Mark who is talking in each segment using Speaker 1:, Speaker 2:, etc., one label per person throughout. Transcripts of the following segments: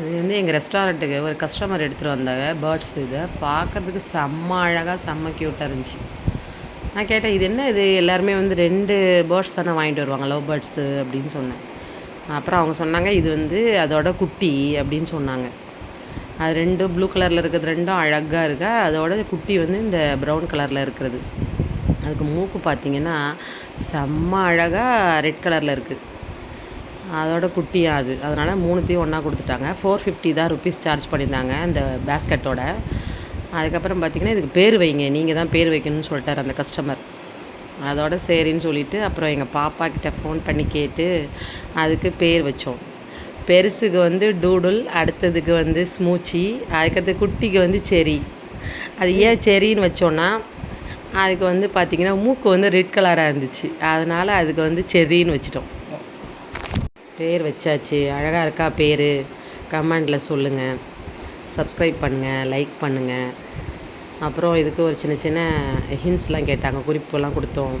Speaker 1: இது வந்து எங்கள் ரெஸ்டாரண்ட்டுக்கு ஒரு கஸ்டமர் எடுத்துகிட்டு வந்தாங்க பேர்ட்ஸ் இதை. பார்க்கறதுக்கு செம்ம அழகாக செம்ம க்யூட்டாக இருந்துச்சு. நான் கேட்டேன் இது என்ன இது? எல்லாருமே வந்து ரெண்டு பேர்ட்ஸ் தானே வாங்கிட்டு வருவாங்க லவ் பேர்ட்ஸு அப்படின்னு சொன்னேன். அப்புறம் அவங்க சொன்னாங்க இது வந்து அதோட குட்டி அப்படின்னு சொன்னாங்க. அது ரெண்டும் ப்ளூ கலரில் இருக்கிறது ரெண்டும் அழகாக இருக்கா? அதோட குட்டி வந்து இந்த ப்ரௌன் கலரில் இருக்கிறது. அதுக்கு மூக்கு பார்த்திங்கன்னா செம்ம அழகாக ரெட் கலரில் இருக்குது அதோட குட்டியாக அது. அதனால் மூணுத்தையும் ஒன்றா கொடுத்துட்டாங்க. ஃபோர் ஃபிஃப்டி தான் ருபீஸ் சார்ஜ் பண்ணியிருந்தாங்க அந்த பேஸ்கெட்டோட அதுக்கப்புறம் பார்த்திங்கன்னா இதுக்கு பேர் வைங்க. நீங்கள் தான் பேர் வைக்கணும்னு சொல்லிட்டார் அந்த கஸ்டமர் அதோட சரின்னு சொல்லிவிட்டு அப்புறம் எங்கள் பாப்பா கிட்ட ஃபோன் பண்ணி கேட்டு அதுக்கு பேர் வச்சோம். பெருசுக்கு வந்து டூடுல் அடுத்ததுக்கு வந்து ஸ்மூச்சி அதுக்கடுத்து குட்டிக்கு வந்து செரி. அது ஏன் செரின்னு வச்சோன்னா அதுக்கு வந்து பார்த்திங்கன்னா மூக்கு வந்து ரெட் கலராக இருந்துச்சு. அதனால் அதுக்கு வந்து செரின்னு வச்சிட்டோம். பேர் வச்சாச்சு. அழகாக இருக்கா பேர்? கமெண்டில் சொல்லுங்கள் சப்ஸ்கிரைப் பண்ணுங்கள் லைக் பண்ணுங்கள் அப்புறம் இதுக்கு ஒரு சின்ன சின்ன ஹிண்ட்ஸ்லாம் கேட்டாங்க. குறிப்புலாம் கொடுத்தோம்.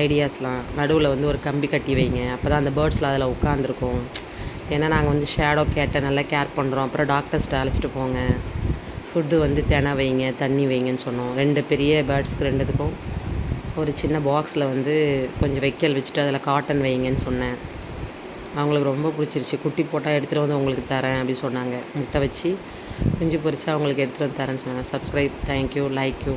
Speaker 1: ஐடியாஸ்லாம் நடுவில் வந்து ஒரு கம்பி கட்டி வைங்க. அப்போ தான் அந்த பேர்ட்ஸ்லாம் அதில் உட்காந்துருக்கும் ஏன்னா நாங்கள் வந்து ஷேடோ கேட்ட நல்லா கேர் பண்ணுறோம் அப்புறம் டாக்டர்ஸ்ட்டு அழைச்சிட்டு போங்க. ஃபுட்டு வந்து தினை வைங்க தண்ணி வைங்கன்னு சொன்னோம். ரெண்டு பெரிய பேர்ட்ஸ்க்கு ரெண்டுத்துக்கும் ஒரு சின்ன பாக்ஸில் வந்து கொஞ்சம் வைக்கல் வச்சுட்டு அதில் காட்டன் வைங்கன்னு சொன்னேன். அவங்களுக்கு ரொம்ப பிடிச்சிருச்சு. குட்டி போட்டால் எடுத்துகிட்டு வந்து உங்களுக்கு தரேன் அப்படி சொன்னாங்க. முட்டை வச்சு குஞ்சு பொரிச்சா அவங்களுக்கு எடுத்துகிட்டு வந்து தரேன்னு சொன்னாங்க. Subscribe thank you like you